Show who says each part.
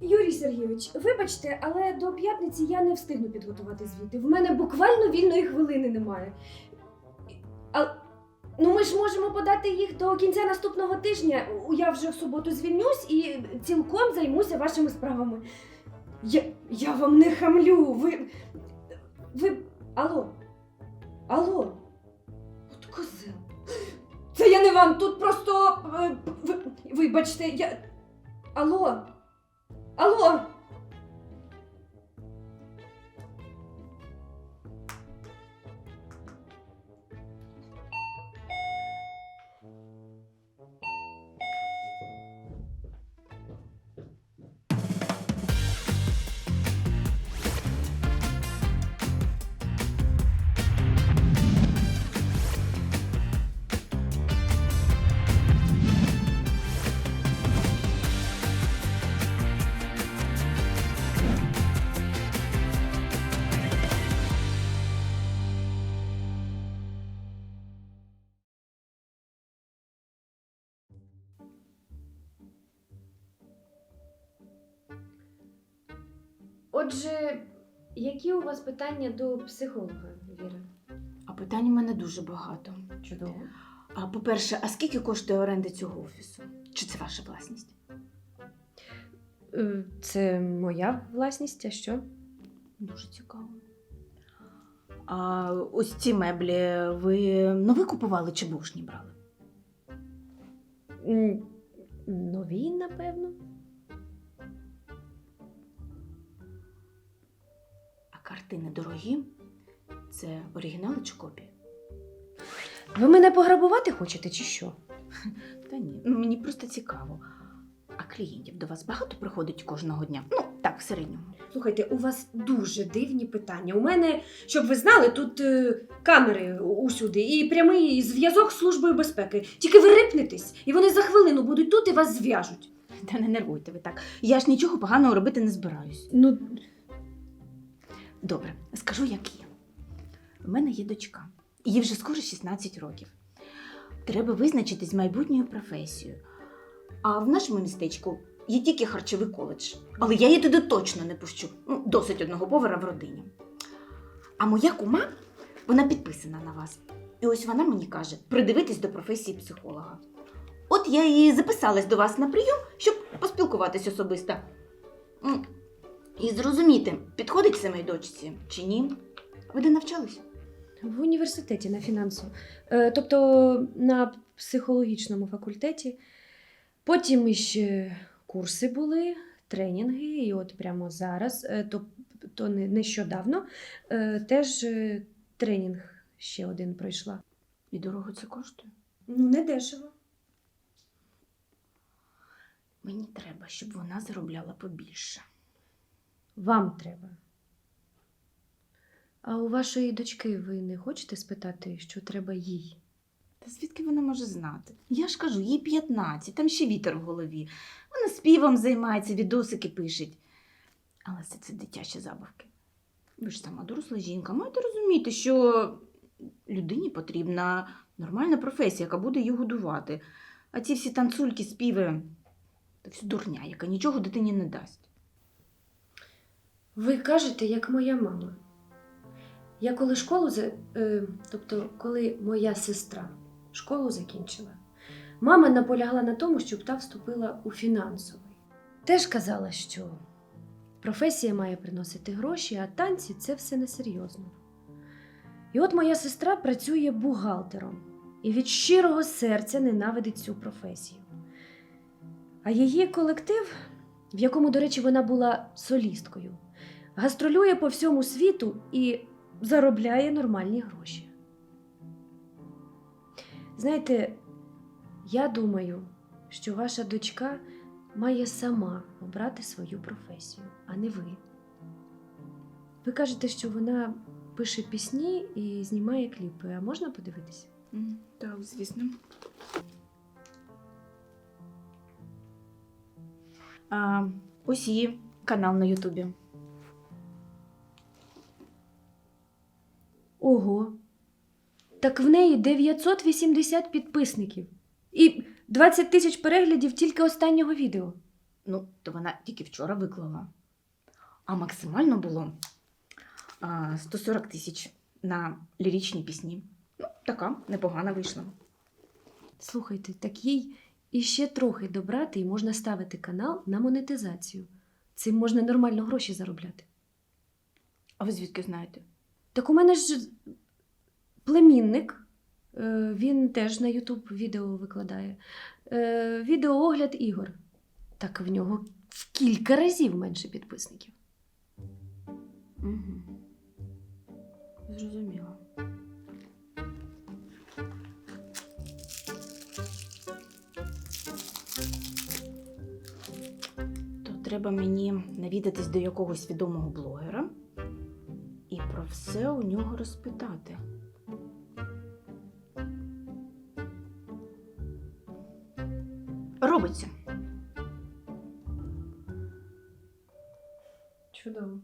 Speaker 1: Юрій Сергійович, вибачте, але до п'ятниці я не встигну підготувати звіти. В мене буквально вільної хвилини немає. А, ну ми ж можемо подати їх до кінця наступного тижня. Я вже в суботу звільнюсь і цілком займуся вашими справами. Я, я вам не хамлю. Ви. Ви. Алло. Алло. От козел. Це я не вам, тут просто. е, ви, вибачте, я. Алло. Алло. Отже, які у вас питання до психолога, Віра?
Speaker 2: А питань у мене дуже багато.
Speaker 1: Чудово.
Speaker 2: А по-перше, а скільки коштує оренда цього офісу? Чи це ваша власність?
Speaker 1: Е, Це моя власність, а що?
Speaker 2: Дуже цікаво. А ось ці меблі ви нові купували чи бушні брали?
Speaker 1: Нові, напевно.
Speaker 2: Картини дорогі? Це оригінали чи копії?
Speaker 1: Ви мене пограбувати хочете, чи що?
Speaker 2: Та ні, ну мені просто цікаво. А клієнтів до вас багато приходить кожного дня? Ну, так, в середньому.
Speaker 1: Слухайте, у вас дуже дивні питання. У мене, щоб ви знали, тут е, камери усюди і прямий зв'язок з службою безпеки. Тільки ви рипнетесь, і вони за хвилину будуть тут і вас зв'яжуть.
Speaker 2: Та не нервуйте ви так. Я ж нічого поганого робити не збираюсь.
Speaker 1: Ну,
Speaker 2: Добре, скажу, як є. У мене є дочка. Їй вже скоро 16 років. Треба визначитись з майбутньою професією. А в нашому містечку є тільки харчовий коледж. Але я її туди точно не пущу. Ну, досить одного повара в родині. А моя кума, вона підписана на вас. І ось вона мені каже: придивитись до професії психолога. От я і записалась до вас на прийом, щоб поспілкуватись особисто. І зрозуміти, підходить це моїй дочці чи ні. Ви де навчались?
Speaker 1: в університеті на фінансу. Е, тобто на психологічному факультеті. Потім ще курси були, тренінги, і от прямо зараз, е, то, то не- нещодавно, е, теж е, тренінг ще один пройшла.
Speaker 2: І дорого це коштує?
Speaker 1: Ну, не дешево.
Speaker 2: Мені треба, щоб вона заробляла побільше.
Speaker 1: Вам треба. А у вашої дочки ви не хочете спитати, що треба їй?
Speaker 2: Та звідки вона може знати? Я ж кажу, їй 15, там ще вітер в голові. Вона співом займається, відосики пишеть. Але це, це дитячі забавки. Ви ж сама доросла жінка, маєте розуміти, що людині потрібна нормальна професія, яка буде її годувати. А ці всі танцульки, співи це все дурня, яка нічого дитині не дасть.
Speaker 1: Ви кажете, як моя мама. Я коли школу, е, тобто, коли моя сестра школу закінчила, мама наполягла на тому, щоб та вступила у фінансовий. Теж казала, що професія має приносити гроші, а танці це все несерйозно. І от моя сестра працює бухгалтером і від щирого серця ненавидить цю професію. А її колектив, в якому, до речі, вона була солісткою, гастролює по всьому світу і заробляє нормальні гроші. Знаєте, я думаю, що ваша дочка має сама обрати свою професію, а не ви. Ви кажете, що вона пише пісні і знімає кліпи, а можна подивитися?
Speaker 2: Так, звісно. А, ось канал на Ютубі.
Speaker 1: Так в неї 980 підписників і 20 тисяч переглядів тільки останнього відео.
Speaker 2: Ну, то вона тільки вчора виклала. А максимально було а, 140 тисяч на ліричні пісні. Ну, така непогана вийшла.
Speaker 1: Слухайте, так їй іще трохи добрати і можна ставити канал на монетизацію. Цим можна нормально гроші заробляти.
Speaker 2: А ви звідки знаєте?
Speaker 1: Так у мене ж племінник, е, він теж на Ютуб відео викладає. Е, Відеоогляд ігор. Так в нього в кілька разів менше підписників.
Speaker 2: Угу. Зрозуміла. То треба мені навідатись до якогось відомого блогера і про все у нього розпитати. Робиться.
Speaker 1: Чудово.